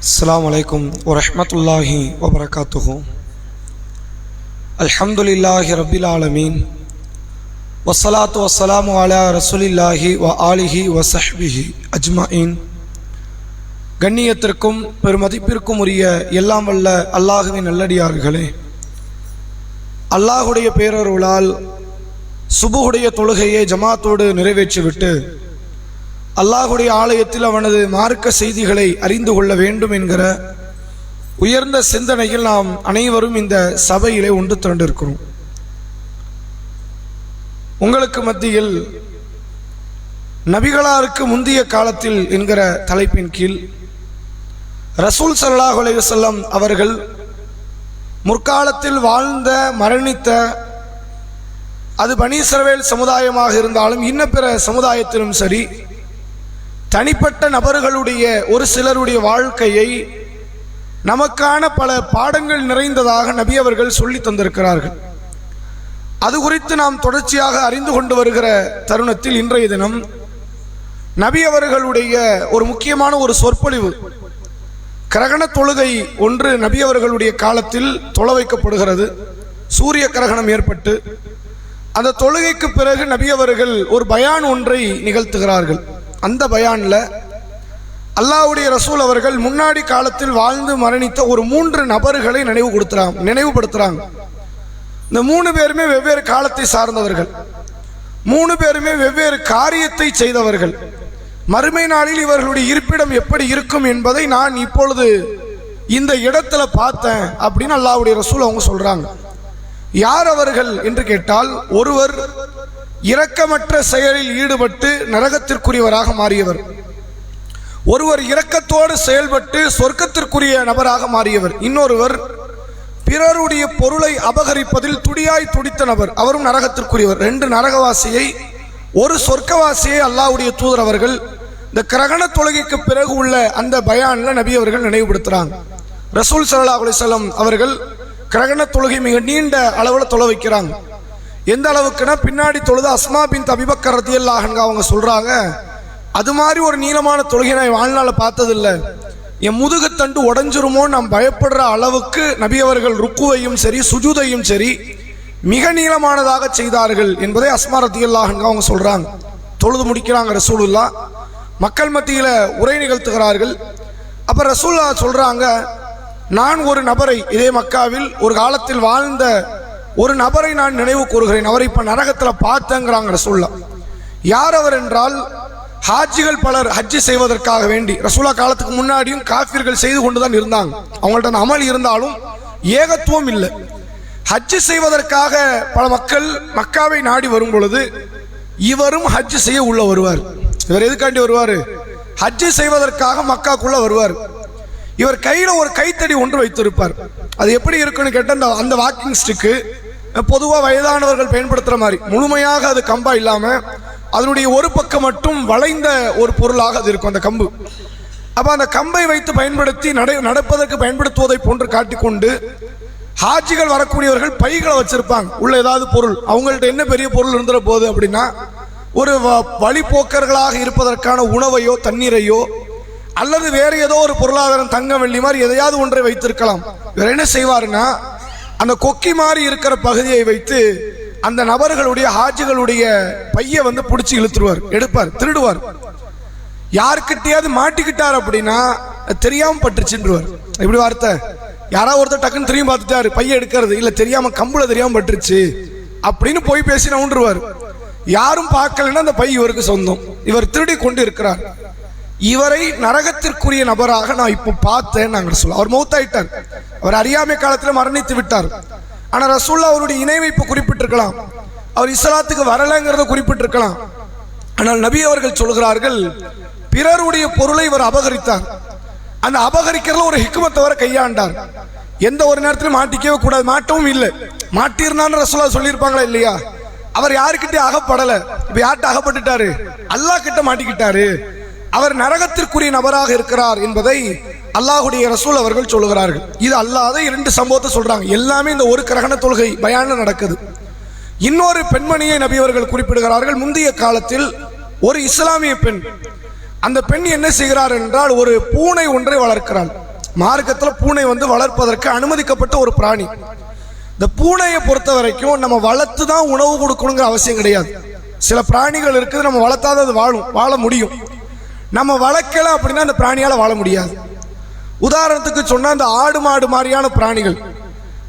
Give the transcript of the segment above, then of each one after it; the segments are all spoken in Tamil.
அஸ்லாம் வலைக்கும் வரமத்துல்லாஹி வபரகாத்துஹு அல்ஹம்துலில்லாஹி ரபில் ஆலமீன் வசலாத்து வசலாமு அலா ரசூலில்லாஹி வ ஆலிஹி வசஹ்பிஹி அஜ்மாயின் கண்ணியத்திற்கும் பெருமதிப்பிற்கும் உரிய எல்லாம் வல்ல அல்லாஹுவின் நல்லடியார்களே. அல்லாஹுடைய பேரருளால் சுபுகுடைய தொழுகையை ஜமாத்தோடு நிறைவேற்றிவிட்டு அல்லாஹுடைய ஆலயத்தில் அவனது மார்க்க செய்திகளை அறிந்து கொள்ள வேண்டும் என்கிற உயர்ந்த சிந்தனையில் நாம் அனைவரும் இந்த சபையிலே ஒன்று திரண்டிருக்கிறோம். உங்களுக்கு மத்தியில் நபிகளாருக்கு முந்திய காலத்தில் என்கிற தலைப்பின் கீழ் ரசூல் சல்லாஹ் அலைஹி அவர்கள் முற்காலத்தில் வாழ்ந்த மரணித்த அது பனீசரவேல் சமுதாயமாக இருந்தாலும் இன்ன பிற சமுதாயத்திலும் சரி தனிப்பட்ட நபர்களுடைய ஒரு சிலருடைய வாழ்க்கையை நமக்கான பல பாடங்கள் நிறைந்ததாக நபி அவர்கள் சொல்லி தந்திருக்கிறார்கள். அது குறித்து நாம் தொடர்ச்சியாக அறிந்து கொண்டு வருகிற தருணத்தில் இன்றைய தினம் நபி அவர்களுடைய ஒரு முக்கியமான ஒரு சொற்பொழிவு கிரகண தொழுகை ஒன்று நபி அவர்களுடைய காலத்தில் தொலை வைக்கப்படுகிறது. சூரிய கிரகணம் ஏற்பட்டு அந்த தொழுகைக்கு பிறகு நபி அவர்கள் ஒரு பயான் ஒன்றை நிகழ்த்துகிறார்கள். அந்த பயானில் அல்லாஹ்வுடைய ரசூல் அவர்கள் முன்னாடி காலத்தில் வாழ்ந்து மரணித்த ஒரு மூன்று நபர்களை நினைவு கொடுத்துறாங்க நினைவுபடுத்துகிறாங்க இந்த மூணு பேருமே வெவ்வேறு காலத்தை சார்ந்தவர்கள். மூணு பேருமே வெவ்வேறு காரியத்தை செய்தவர்கள். மறுமை நாளில் இவர்களுடைய இருப்பிடம் எப்படி இருக்கும் என்பதை நான் இப்பொழுது இந்த இடத்துல பார்த்தேன் அப்படின்னு அல்லாவுடைய ரசூல் அவங்க சொல்கிறாங்க யார் அவர்கள் என்று கேட்டால் ஒருவர் இரக்கமற்ற செயலில் ஈடுபட்டு நரகத்திற்குரியவராக மாறியவர். ஒருவர் இரக்கத்தோடு செயல்பட்டு சொர்க்கத்திற்குரிய நபராக மாறியவர். இன்னொருவர் பிறருடைய பொருளை அபகரிப்பதில் துடியாய் துடித்த நபர். அவரும் நரகத்திற்குரியவர். ரெண்டு நரகவாசியை ஒரு சொர்க்கவாசியை அல்லாஹ்வுடைய தூதர் அவர்கள் இந்த கிரகண தொழுகைக்கு பிறகு உள்ள அந்த பயானில் நபி அவர்கள் நினைவுபடுத்துகிறாங்க ரசூல் சல்லா அலைஹி அவர்கள் கிரகண தொழுகை மிக நீண்ட அளவில் தொலை வைக்கிறாங்க. எந்த அளவுக்குன்னா பின்னாடி தொழுது அஸ்மா பின் தபிபக்கர் ரதியல்லாஹங்க அவங்க சொல்கிறாங்க அது மாதிரி ஒரு நீளமான தொழுகை நான் வாழ்நாளை பார்த்ததில்ல. என் முதுகுத்தண்டு உடஞ்சிருமோ நான் பயப்படுற அளவுக்கு நபி அவர்கள் ருக்குவையும் சரி சுஜூதையும் சரி மிக நீளமானதாக செய்தார்கள் என்பதை அஸ்மா ரதியல்லாஹங்க அவங்க சொல்கிறாங்க தொழுது முடிக்கிறாங்க ரசூலுல்லா. மக்கள் மத்தியில் உரை நிகழ்த்துகிறார்கள். அப்போ ரசூல்லா சொல்கிறாங்க நான் ஒரு நபரை இதே மக்காவில் ஒரு காலத்தில் வாழ்ந்த ஒரு நபரை நான் நினைவு கூறுகிறேன். அவரை இப்ப நரகத்துல பார்த்தேங்கிறாங்க ரசூல்லா. யார் அவர் என்றால் ஹாஜிகள் பலர் ஹஜ்ஜி செய்வதற்காக வேண்டி ரசூலா காலத்துக்கு முன்னாடியும் காஃபிர்கள் செய்து கொண்டுதான் இருந்தாங்க. அவங்கள்ட்ட அந்த அமல் இருந்தாலும் ஏகத்துவம் இல்லை. ஹஜ்ஜி செய்வதற்காக பல மக்கள் மக்காவை நாடி வரும் பொழுது இவரும் ஹஜ்ஜி செய்ய உள்ள வருவார். இவர் எதுக்காண்டி வருவார்? ஹஜ்ஜி செய்வதற்காக மக்காக்குள்ள வருவார். இவர் கையில ஒரு கைத்தடி ஒன்று வைத்திருப்பார். அது எப்படி இருக்குன்னு கேட்ட அந்த அந்த வாக்கிங் ஸ்டிக்கு பொதுவாக வயதானவர்கள் பயன்படுத்துகிற மாதிரி. முழுமையாக அது கம்பா இல்லாமல் அதனுடைய ஒரு பக்கம் மட்டும் வளைந்த ஒரு பொருளாக அது இருக்கும் அந்த கம்பு. அப்போ அந்த கம்பை வைத்து பயன்படுத்தி நடை நடப்பதற்கு பயன்படுத்துவதை போன்று காட்டிக்கொண்டு ஹாஜிகள் வரக்கூடியவர்கள் பைகளை வச்சிருப்பாங்க. உள்ள ஏதாவது பொருள். அவங்கள்ட்ட என்ன பெரிய பொருள் இருந்துற போகுது அப்படின்னா ஒரு வ- வழிப்போக்கர்களாக இருப்பதற்கான உணவையோ தண்ணீரையோ அல்லது வேறு ஏதோ ஒரு பொருளாதாரம் தங்க வெள்ளி மாதிரி எதையாவது ஒன்றை வைத்திருக்கலாம். இவர் என்ன செய்வாருன்னா அந்த கொக்கி மாதிரி இருக்கிற பகுதியை வைத்து அந்த நபர்களுடைய ஹாஜிகளுடைய பைய வந்து பிடிச்சி இழுத்துருவார் எடுப்பார் திருடுவார். யாருக்கிட்டையாவது மாட்டிக்கிட்டார் அப்படின்னா தெரியாம பட்டுருச்சுன்றவர். இப்படி வார்த்தை. யாராவது ஒருத்தர் டக்குன்னு திரும்பி பார்த்துட்டாரு பைய எடுக்கிறது. இல்ல தெரியாம கம்புல தெரியாம பட்டுருச்சு அப்படின்னு போய் பேசி நவுண்டுருவார். யாரும் பார்க்கலன்னா அந்த பை இவருக்கு சொந்தம். இவர் திருடி கொண்டு இருக்கிறார். இவரை நரகத்திற்குரிய நபராக நான் இப்போ பார்த்தேன் நாங்கள் சொல்ல அவர் மௌத்தாயிட்டார். அவர் அறியாமை காலத்தில் மரணித்து விட்டார். ஆனால் ரசூல்லா அவருடைய இணைவை இப்போ குறிப்பிட்டிருக்கலாம். அவர் இஸ்லாத்துக்கு வரலைங்கிறத குறிப்பிட்டிருக்கலாம். ஆனால் நபி அவர்கள் சொல்கிறார்கள் பிறருடைய பொருளை இவர் அபகரித்தார். அந்த அபகரிக்கிறதுல ஒரு ஹிக்குமத்தை வர கையாண்டார். எந்த ஒரு நேரத்திலும் மாட்டிக்கவே கூடாது. மாட்டவும் இல்லை. மாட்டியிருந்தான்னு ரசூலா சொல்லியிருப்பாங்களா இல்லையா? அவர் யாருக்கிட்டே அகப்படலை. இப்போ யார்கிட்ட அகப்பட்டுட்டாரு? அல்லாஹ் கிட்ட மாட்டிக்கிட்டாரு. அவர் நரகத்திற்குரிய நபராக இருக்கிறார் என்பதை அல்லாஹுடைய ரசூல் அவர்கள் சொல்லுகிறார்கள். இது அல்லாத இரண்டு சம்பவத்தை சொல்றாங்க. எல்லாமே இந்த ஒரு கிரகண தொழுகை பயான நடக்குது. இன்னொரு பெண்மணியை நபியவர்கள் குறிப்பிடுகிறார்கள். முந்தைய காலத்தில் ஒரு இஸ்லாமிய பெண் அந்த பெண் என்ன செய்கிறார் என்றால் ஒரு பூனை ஒன்றை வளர்க்கிறாள். மார்க்கத்தில் பூனை வந்து வளர்ப்பதற்கு அனுமதிக்கப்பட்ட ஒரு பிராணி. இந்த பூனையை பொறுத்த வரைக்கும் நம்ம வளர்த்து தான் உணவு கொடுக்கணுங்கிற அவசியம் கிடையாது. சில பிராணிகள் இருக்குது நம்ம வளர்த்தாத அது வாழும் வாழ முடியும். நம்ம வளர்க்கல அப்படின்னா அந்த பிராணியால் வாழ முடியாது. உதாரணத்துக்கு சொன்னால் இந்த ஆடு மாடு மாதிரியான பிராணிகள்.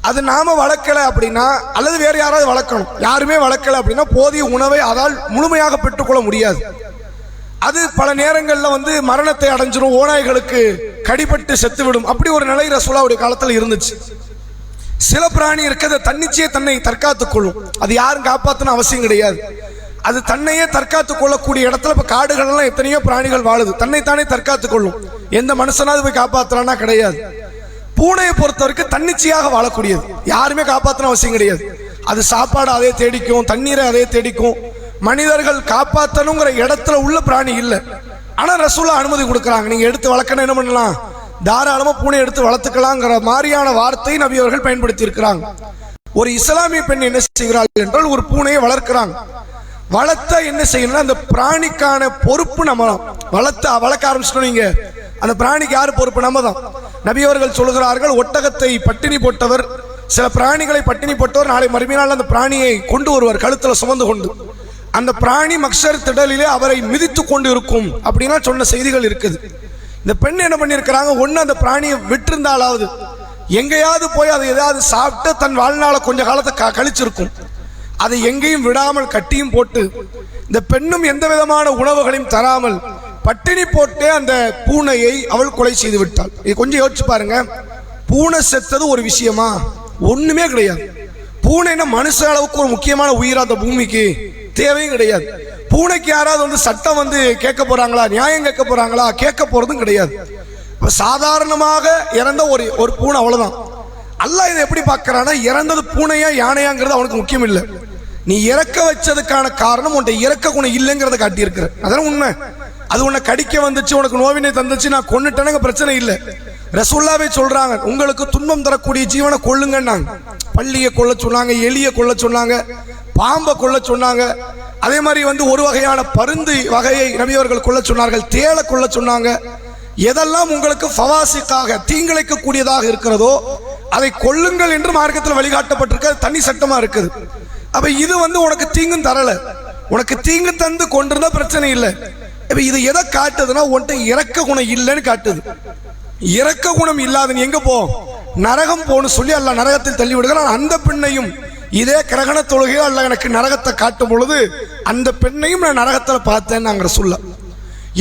அது நாம் வளர்க்கல அப்படின்னா அல்லது வேறு யாராவது வளர்க்கணும். யாருமே வளர்க்கல அப்படின்னா போதிய உணவை அதால் முழுமையாக பெற்றுக்கொள்ள முடியாது. அது பல நேரங்களில் வந்து மரணத்தை அடைஞ்சிரும் ஓநாய்களுக்கு கடிபட்டு செத்துவிடும். அப்படி ஒரு நிலை ரசூலாவுடைய காலத்தில் இருந்துச்சு. சில பிராணி இருக்கிறத தன்னிச்சையே தன்னை தற்காத்துக் கொள்ளும். அது யாரும் காப்பாற்றணும் அவசியம் கிடையாது. அது தன்னையே தற்காத்துக் கொள்ளக்கூடிய இடத்துல இப்ப காடுகள்லாம் எத்தனையோ பிராணிகள் வாழுது. தன்னைத்தானே தற்காத்துக் கொள்ளும். எந்த மனுஷனாவது போய் காப்பாற்றலாம்னா கிடையாது. பூனையை பொறுத்தவரைக்கும் தன்னிச்சையாக வாழக்கூடியது. யாருமே காப்பாற்றணும் அவசியம் கிடையாது. அது சாப்பாடு அதே தேடிக்கும் தண்ணீரை அதே தேடிக்கும். மனிதர்கள் காப்பாற்றணுங்கிற இடத்துல உள்ள பிராணி இல்லை. ஆனா ரசூலா அனுமதி கொடுக்குறாங்க. நீங்க எடுத்து வளர்க்கணும் என்ன பண்ணலாம்? தாராளமா பூனை எடுத்து வளர்த்துக்கலாங்கிற மாதிரியான வார்த்தை நபி அவர்கள் பயன்படுத்தி இருக்கிறாங்க ஒரு இஸ்லாமிய பெண் என்ன செய்கிறாள் என்றால் ஒரு பூனையை வளர்க்கிறாங்க. வளர்த்தா என்ன செய்யணும்னா அந்த பிராணிக்கான பொறுப்பு நம்ம தான் வளர்த்த வளர்க்க ஆரம்பிச்சிட்டோம் நீங்க. அந்த பிராணிக்கு யார் பொறுப்பு? நம்ம தான் நபியவர்கள் சொல்கிறார்கள் ஒட்டகத்தை பட்டினி போட்டவர் சில பிராணிகளை பட்டினி போட்டவர் நாளை மறுமையினால் அந்த பிராணியை கொண்டு வருவார் கழுத்தில் சுமந்து கொண்டு. அந்த பிராணி மக்சர் திடலிலே அவரை மிதித்து கொண்டு இருக்கும் அப்படின்னா சொன்ன செய்திகள் இருக்குது. இந்த பெண் என்ன பண்ணியிருக்கிறாங்க? ஒன்று அந்த பிராணியை விட்டிருந்தாலாவது எங்கேயாவது போய் அதை ஏதாவது சாப்பிட்டு தன் வாழ்நாளை கொஞ்ச காலத்தை க- கழிச்சிருக்கும். அதை எங்கேயும் விடாமல் கட்டியும் போட்டு இந்த பெண்ணும் எந்த விதமான உணவுகளையும் தராமல் பட்டினி போட்டே அந்த பூனையை அவள் கொலை செய்து விட்டாள். இது கொஞ்சம் யோசிச்சு பாருங்க. பூனை செத்தது ஒரு விஷயமா? ஒண்ணுமே கிடையாது. பூனைன்னா மனுஷ அளவுக்கு ஒரு முக்கியமான உயிர் அந்த பூமிக்கு. தேவையும் கிடையாது. பூனைக்கு யாராவது வந்து சட்டம் வந்து கேட்க போறாங்களா நியாயம் கேட்க போறாங்களா கேட்க போறதும் கிடையாது. சாதாரணமாக இறந்த ஒரு ஒரு பூனை அவ்வளவுதான். அல்ல இதை எப்படி பார்க்கறானா இறந்தது பூனையா யானையாங்கிறது அவனுக்கு முக்கியம் இல்லை. நீ இறக்க வச்சதுக்கான காரணம் உன்ட்ட இறக்க குணம் இல்லைங்கிறத காட்டியிருக்கிற அதான் உண்மை. அது உன்னை கடிக்க வந்துச்சு உனக்கு நோவினை தந்துச்சு நான் கொண்டுட்டேனுங்க பிரச்சனை இல்லை. ரசுல்லாவே சொல்றாங்க உங்களுக்கு துன்பம் தரக்கூடிய ஜீவனை கொள்ளுங்கன்னாங்க பள்ளியை கொல்ல சொன்னாங்க எலியை கொல்ல சொன்னாங்க பாம்பை கொல்ல சொன்னாங்க. அதே மாதிரி வந்து ஒரு வகையான பருந்து வகையை நபியவர்கள் கொல்ல சொன்னார்கள் தேளை கொல்ல சொன்னாங்க. எதெல்லாம் உங்களுக்கு ஃபவாசிக்காக தீங்கிழைக்கக்கூடியதாக இருக்கிறதோ அதை கொள்ளுங்கள் என்று மார்க்கத்தில் வழிகாட்டப்பட்டிருக்க தனி சட்டமாக இருக்குது. அப்ப இது வந்து உனக்கு தீங்கும் தரல. உனக்கு தீங்கு தந்து கொண்டிருந்தா பிரச்சனை இல்லை. இப்ப இது எதை காட்டுதுன்னா உன்கிட்ட இறக்க குணம் இல்லைன்னு காட்டுது. இறக்க குணம் இல்லாத எங்கே எங்க போ? நரகம் போன்னு சொல்லி அல்ல நரகத்தில் தள்ளி விடுகிறான் அந்த பெண்ணையும் இதே கிரகண தொழுகையோ அல்ல எனக்கு நரகத்தை காட்டும் பொழுது அந்த பெண்ணையும் நான் நரகத்தில் பார்த்தேன்னு நாங்கள் சொல்ல.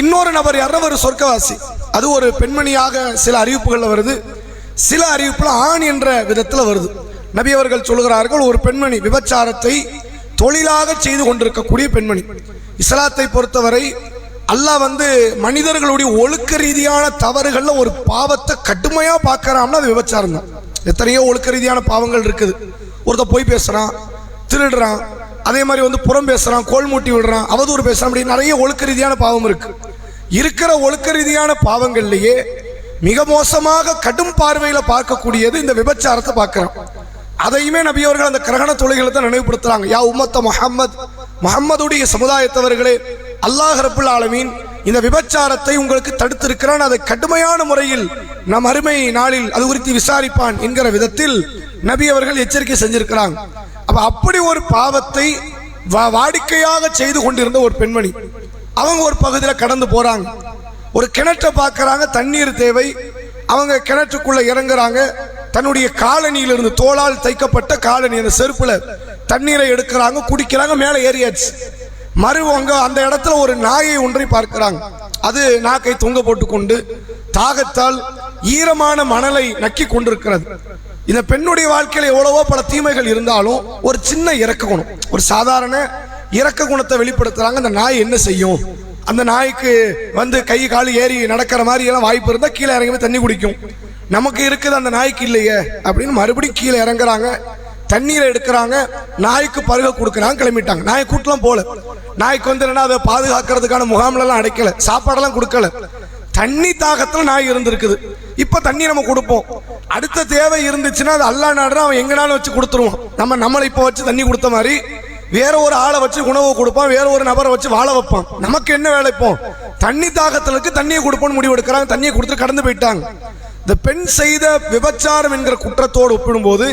இன்னொரு நபர் யாரும் ஒரு சொர்க்கவாசி. அது ஒரு பெண்மணியாக சில அறிவிப்புகளில் வருது. சில அறிவிப்புல ஆண் என்ற விதத்தில் வருது. நபி அவர்கள் சொல்கிறார்கள் ஒரு பெண்மணி விபச்சாரத்தை தொழிலாக செய்து கொண்டிருக்கக்கூடிய பெண்மணி. இஸ்லாத்தை பொறுத்தவரை அல்லாஹ் வந்து மனிதர்களுடைய ஒழுக்க ரீதியான தவறுகளில் ஒரு பாவத்தை கடுமையாக பார்க்கறாம்னா அது விபச்சாரம் தான். எத்தனையோ ஒழுக்க ரீதியான பாவங்கள் இருக்குது. ஒருத்த போய் பேசுகிறான் திருடுறான் அதே மாதிரி வந்து புறம் பேசுகிறான் கோல் மூட்டி விடுறான் அவதூறு பேசுகிறான் அப்படி நிறைய ஒழுக்க ரீதியான பாவம் இருக்குது இருக்கிற ஒழுக்க ரீதியான பாவங்கள்லேயே மிக மோசமாக கடும் பார்வையில் பார்க்கக்கூடியது இந்த விபச்சாரத்தை பார்க்குறான். அதையுமே நபி அவர்கள் அந்த கிரகண தொழில்களை தான் நினைவுபடுத்துறாங்க. யா உம்மத்த முஹம்மத் முகம்மதுடைய சமுதாயத்தவர்களே அல்லாஹ் ரபுல் ஆலமீன் இந்த விபச்சாரத்தை உங்களுக்கு தடுத்திருக்கிறான். அதை கடுமையான முறையில் நம் அருமை நாளில் அது குறித்து விசாரிப்பான் என்கிற விதத்தில் நபி அவர்கள் எச்சரிக்கை செஞ்சிருக்கிறாங்க. அப்ப அப்படி ஒரு பாவத்தை வா- வாடிக்கையாக செய்து கொண்டிருந்த ஒரு பெண்மணி அவங்க ஒரு பகுதியில் கடந்து போறாங்க. ஒரு கிணற்றை பார்க்கறாங்க தண்ணீர் தேவை. அவங்க கிணற்றுக்குள்ள இறங்குறாங்க. தன்னுடைய காலணியிலிருந்து தோளால் தைக்கப்பட்ட காலனி அந்த செருப்புல தண்ணீரை எடுக்கிறாங்க குடிக்கிறாங்க மேலே ஏறியாச்சு. மறுவங்க அந்த இடத்துல ஒரு நாயை ஒன்றை பார்க்கிறாங்க. அது நாக்கை தொங்க போட்டுக்கொண்டு தாகத்தால் ஈரமான மணலை நக்கி கொண்டிருக்கிறது. இந்த பெண்ணுடைய வாழ்க்கையில் எவ்வளவோ பல தீமைகள் இருந்தாலும் ஒரு சின்ன இறக்க குணம் ஒரு சாதாரண இறக்க குணத்தை வெளிப்படுத்துறாங்க. அந்த நாய் என்ன செய்யும்? அந்த நாய்க்கு வந்து கை கால் ஏறி நடக்கிற மாதிரி எல்லாம் வாய்ப்பு இருந்தால் கீழே இறங்கி தண்ணி குடிக்கும். நமக்கு இருக்குது அந்த நாய்க்கு இல்லையே அப்படின்னு மறுபடியும் கீழே இறங்குறாங்க. தண்ணீரை எடுக்கிறாங்க. நாய்க்கு பருக கொடுக்குறாங்க. கிளம்பிட்டாங்க. நாய் கூட்டலாம் போல நாய்க்கு வந்து என்னன்னா அதை பாதுகாக்கிறதுக்கான முகாம்லாம் அடைக்கல. சாப்பாடெல்லாம் கொடுக்கல. தண்ணி தாகத்தில் நாய் இருந்திருக்குது. இப்போ தண்ணி நம்ம கொடுப்போம். அடுத்த தேவை இருந்துச்சுன்னா அது அல்லா நாடுனா அவன் எங்கனாலும் வச்சு கொடுத்துருவான். நம்ம நம்மளை இப்போ வச்சு தண்ணி கொடுத்த மாதிரி வேற ஒரு ஆளை வச்சு உணவு கொடுப்பான். வேற ஒரு நபரை வச்சு வாழ வைப்பான். நமக்கு என்ன வேலைப்போம் தண்ணி தாகத்திலுக்கு தண்ணியை கொடுப்போம்னு முடிவு எடுக்கிறாங்க தண்ணியை கொடுத்து கடந்து போயிட்டாங்க. இந்த பெண் செய்த விபச்சாரம் என்கிற குற்றத்தோடு ஒப்பிடும்போது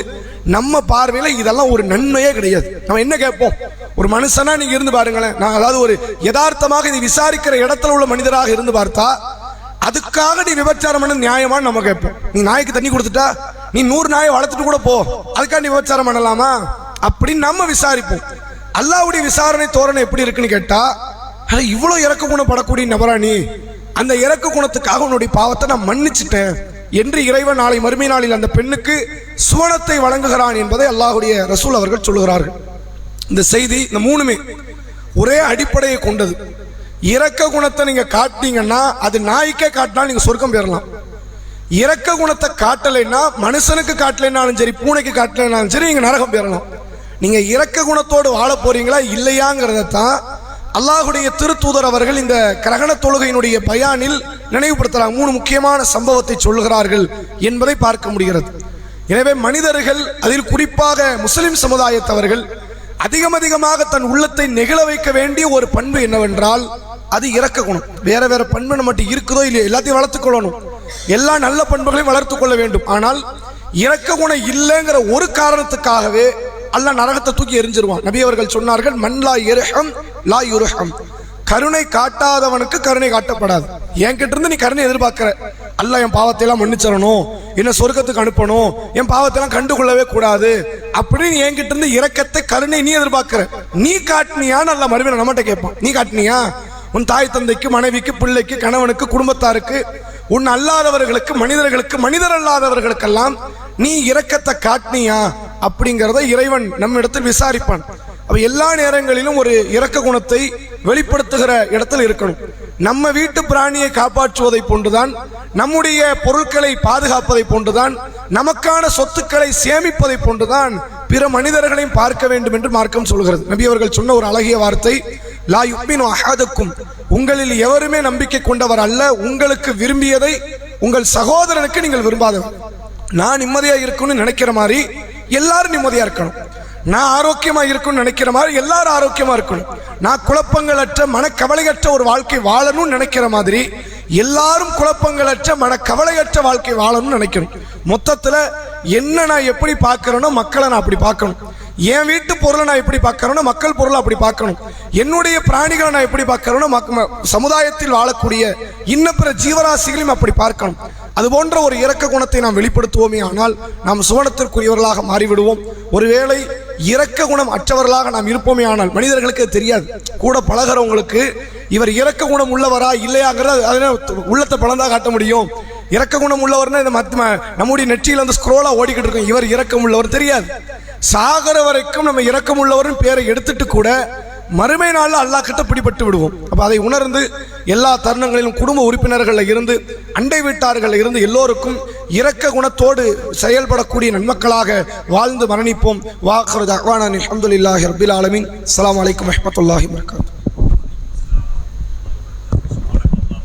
நம்ம பார்வையில் இதெல்லாம் ஒரு நன்மையே கிடையாது. நம்ம என்ன கேட்போம்? ஒரு மனுஷனா நீங்க இருந்து பாருங்களேன். நான் அதாவது ஒரு யதார்த்தமாக இதை விசாரிக்கிற இடத்துல உள்ள மனிதராக இருந்து பார்த்தா அதுக்காக நீ விபச்சாரம் பண்ண நியாயமான்னு நம்ம கேட்போம். நீ நாய்க்கு தண்ணி கொடுத்துட்டா நீ நூறு நாயை வளர்த்துட்டு கூட போ. அதுக்காக நீ விபச்சாரம் பண்ணலாமா? அப்படின்னு நம்ம விசாரிப்போம். அல்லாவுடைய விசாரணை தோரணை எப்படி இருக்குன்னு கேட்டா இவ்வளோ இறக்க குணப்படக்கூடிய நபரா நீ? அந்த இறக்க குணத்துக்காக உன்னுடைய பாவத்தை நான் மன்னிச்சிட்டேன். என்று இறைவன் நாளை மறுமை நாளில் அந்த பெண்ணுக்கு சுவனத்தை வழங்குகிறான் என்பதை அல்லாஹுடைய ரசூல் அவர்கள் சொல்லுகிறார்கள். இந்த செய்தி இந்த மூணுமே ஒரே அடிப்படையை கொண்டது. இரக்க குணத்தை நீங்க காட்டினீங்கன்னா அது நாய்க்கே காட்டினா நீங்க சொர்க்கம் பெறலாம் இரக்க குணத்தை காட்டலைன்னா மனுஷனுக்கு காட்டலைனாலும் சரி பூனைக்கு காட்டலைனாலும் சரி நீங்க நரகம் பெறலாம் நீங்க இரக்க குணத்தோடு வாழ போறீங்களா இல்லையாங்கிறத தான் அல்லாஹுடைய திருத்தூதர் அவர்கள் இந்த கிரகண தொழுகையினுடைய பயானில் நினைவுபடுத்துறாங்க மூணு முக்கியமான சம்பவத்தை சொல்கிறார்கள் என்பதை பார்க்க முடிகிறது. எனவே மனிதர்கள் அதில் குறிப்பாக முஸ்லிம் சமுதாயத்தவர்கள் அதிகம் அதிகமாக தன் உள்ளத்தை நெகிழ வைக்க வேண்டிய ஒரு பண்பு என்னவென்றால் அது இறக்க குணம். வேற வேற பண்பு நம்மகிட்ட இருக்குதோ இல்லையோ எல்லாத்தையும் வளர்த்துக்கொள்ளணும் எல்லா நல்ல பண்புகளையும் வளர்த்து கொள்ள வேண்டும். ஆனால் இறக்க குணம் இல்லைங்கிற ஒரு காரணத்துக்காகவே அல்லாஹ் நரகத்தை தூக்கி எரிஞ்சிருவான். நபி அவர்கள் சொன்னார்கள் மண் லா இரகம் லா யுரகம் கருணை காட்டாதவனுக்கு கருணை காட்டப்படாது. என்கிட்ட இருந்து நீ கருணை எதிர்பார்க்கிற. அல்ல என் பாவத்தை எல்லாம் மன்னிச்சிடணும் என்ன சொர்க்கத்துக்கு அனுப்பணும் என் பாவத்தை எல்லாம் கண்டுகொள்ளவே கூடாது அப்படின்னு என்கிட்ட இருந்து இரக்கத்தை கருணை நீ எதிர்பார்க்கிற. நீ காட்டினியான்னு அல்ல மறுபடியும் நம்மகிட்ட கேட்பான். நீ காட்டினியா? உன் தாய் தந்தைக்கு மனைவிக்கு பிள்ளைக்கு கணவனுக்கு குடும்பத்தாருக்கு உன் அல்லாதவர்களுக்கு மனிதர்களுக்கு மனிதர் அல்லாதவர்களுக்கெல்லாம் நீ இரக்கத்தை காட்டினியா? அப்படிங்கிறத இறைவன் நம்ம இடத்தில் விசாரிப்பான். அப்ப எல்லா நேரங்களிலும் ஒரு இரக்க குணத்தை வெளிப்படுத்துகிற இடத்தில் இருக்கணும். நம்ம வீட்டு பிராணியை காப்பாற்றுவதை போன்றுதான் நம்முடைய பொருட்களை பாதுகாப்பதை போன்றுதான் நமக்கான சொத்துக்களை சேமிப்பதை போன்றுதான் பிற மனிதர்களையும் பார்க்க வேண்டும் என்று மார்க்கம் சொல்கிறது. நபி அவர்கள் சொன்ன ஒரு அழகிய வார்த்தை லா யுக்மினு அகாதுக்கும் உங்களில் எவருமே நம்பிக்கை கொண்டவர் அல்ல உங்களுக்கு விரும்பியதை உங்கள் சகோதரனுக்கு நீங்கள் விரும்பாதவர். நான் நிம்மதியாக இருக்கும்னு நினைக்கிற மாதிரி எல்லாரும் நிம்மதியாக இருக்கணும். நான் ஆரோக்கியமாக இருக்கணும்னு நினைக்கிற மாதிரி எல்லாரும் ஆரோக்கியமாக இருக்கணும். நான் குழப்பங்களற்ற மனக்கவலையற்ற ஒரு வாழ்க்கை வாழணும்னு நினைக்கிற மாதிரி எல்லாரும் குழப்பங்களற்ற மனக்கவலையற்ற வாழ்க்கை வாழணும்னு நினைக்கணும். மொத்தத்தில் என்ன நான் எப்படி பார்க்குறேனோ மக்களை நான் அப்படி பார்க்கணும். என் வீட்டு பொருளை நான் எப்படி பார்க்குறேனோ மக்கள் பொருளை அப்படி பார்க்கணும். என்னுடைய பிராணிகளை நான் எப்படி பார்க்கறேன்னா சமுதாயத்தில் வாழக்கூடிய இன்ன பிற ஜீவராசிகளையும் அப்படி பார்க்கணும். அது போன்ற ஒரு இரக்க குணத்தை நாம் வெளிப்படுத்துவோமே ஆனால் நாம் சுவனத்திற்குரியவர்களாக மாறிவிடுவோம். ஒருவேளை இறக்க குணம் அற்றவர்களாக நாம் இருப்போமே ஆனால் மனிதர்களுக்கு தெரியாது. கூட பழகிறவங்களுக்கு இவர் இறக்க குணம் உள்ளவரா இல்லையாங்கிறது அதனால உள்ளத்தை பலந்தா காட்ட முடியும். இரக்க குணம் உள்ளவர்னா இந்த மத்த நம்முடைய நெற்றியில் வந்து ஸ்க்ரோலா ஓடிக்கிட்டு இருக்கும். இவர் இறக்கம் உள்ளவர் தெரியாது. சாகர வரைக்கும் நம்ம இறக்கம் உள்ளவர்னு பேரை எடுத்துட்டு கூட மறுமை நாளில் அல்லாஹ் கிட்ட பிடிபட்டு விடுவோம். அப்போ அதை உணர்ந்து எல்லா தருணங்களிலும் குடும்ப உறுப்பினர்களில் இருந்து அண்டை வீட்டார்களில் இருந்து எல்லோருக்கும் இரக்க குணத்தோடு செயல்படக்கூடிய நன்மக்களாக வாழ்ந்து மரணிப்போம். வாக்குறது அஹ்வானின் அஹமதுல்லாஹி ரபில் ஆலமின். அலாம் அலைக்கும் வரஹ்மத்துல்லாஹி வரகாத்து